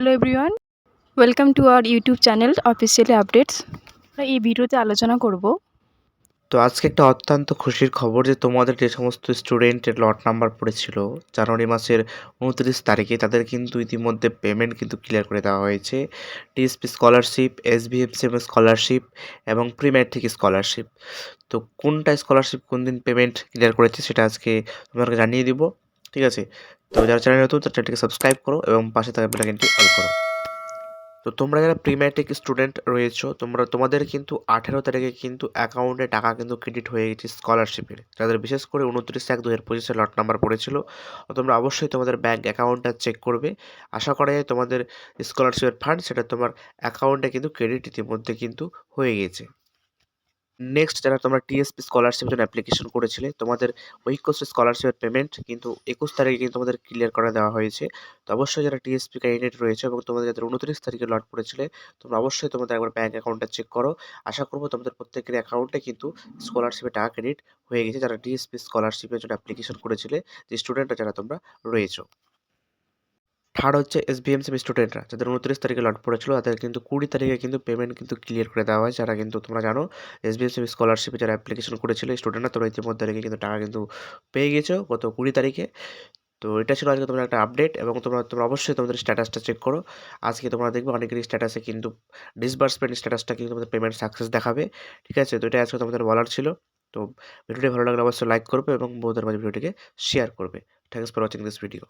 Hello everyone welcome to our YouTube channel officially updates আমরা এই ভিডিওতে আলোচনা করব। তো আজকে একটা অত্যন্ত খুশির খবর যে তোমাদের যে সমস্ত স্টুডেন্টের লট নাম্বার পড়েছিল, জানুয়ারি মাসের উনত্রিশ তারিখে তাদের কিন্তু ইতিমধ্যে পেমেন্ট কিন্তু ক্লিয়ার করে দেওয়া হয়েছে। TSP scholarship S BFCM scholarship এবং প্রি ম্যাট্রিক স্কলারশিপ তো কোনটা স্কলারশিপ কোন দিন পেমেন্ট ক্লিয়ার করেছে সেটা আজকে তোমাদেরকে জানিয়ে দিব। ঠিক আছে? তো যারা চ্যানেল নতুন, তার চ্যানেলটিকে সাবস্ক্রাইব করো এবং পাশে থাকা বেলাইকনটি অল করো। তো তোমরা যারা প্রিম্যাট্রিক স্টুডেন্ট রয়েছো, তোমরা, তোমাদের কিন্তু আঠেরো তারিখে কিন্তু অ্যাকাউন্টে টাকা কিন্তু ক্রেডিট হয়ে গেছে স্কলারশিপের যাদের বিশেষ করে উনত্রিশ এক দু হাজার পঁচিশে লট নাম্বার পড়েছিল। তোমরা অবশ্যই তোমাদের ব্যাঙ্ক অ্যাকাউন্টটা চেক করবে। আশা করা যায় তোমাদের স্কলারশিপের ফান্ড সেটা তোমার অ্যাকাউন্টে কিন্তু ক্রেডিট ইতিমধ্যে কিন্তু হয়ে গেছে। নেক্সট যারা তোমরা টিএসপি স্কলারশিপের জন্য অ্যাপ্লিকেশন করেছিলে, তোমাদের ঐক্যশ্রী স্কলারশিপের পেমেন্ট কিন্তু একুশ তারিখে কিন্তু তোমাদের ক্লিয়ার করে দেওয়া হয়েছে। তো অবশ্যই যারা টিএসপি ক্যান্ডিডেট রয়েছে এবং তোমাদের যাদের উনত্রিশ তারিখে লট পড়েছিলে তোমরা অবশ্যই তোমাদের একবার ব্যাঙ্ক অ্যাকাউন্টটা চেক করো। আশা করব তোমাদের প্রত্যেকের অ্যাকাউন্টে কিন্তু স্কলারশিপের টাকা ক্রেডিট হয়ে গেছে, যারা টিএসপি স্কলারশিপের জন্য অ্যাপ্লিকেশন করেছিলে, যে স্টুডেন্টরা যারা তোমরা রয়েছো। থার্ড হচ্ছে এস বিএমসি স্টুডেন্টরা যাদের উনত্রিশ তারিখে লট পড়েছিল, তাদের কিন্তু কুড়ি তারিখে কিন্তু পেমেন্ট কিন্তু ক্লিয়ার করে দেওয়া হয়। যারা কিন্তু তোমরা জানো এস বিএমসি স্কলারশিপে যারা অ্যাপ্লিকেশন করেছিল স্টুডেন্টরা তোমরা ইতিমধ্যে রেখে কিন্তু টাকা কিন্তু পেয়ে গেছো গত কুড়ি তারিখে। তো এটা ছিল আজকে তোমার একটা আপডেট এবং তোমরা তোমরা অবশ্যই তোমাদের স্ট্যাটাসটা চেক করো। আজকে তোমরা দেখবে অনেকেরই স্ট্যাটাসে কিন্তু ডিসবার্সমেন্ট স্ট্যাটাসটা কিন্তু তোমাদের পেমেন্ট সাকসেস দেখাবে। ঠিক আছে? তো এটা আজকে তোমাদের বলার ছিল। তো ভিডিওটি ভালো লাগলে অবশ্যই লাইক করবে এবং বউদের মাঝে ভিডিওটিকে শেয়ার করবে। Thanks for watching this video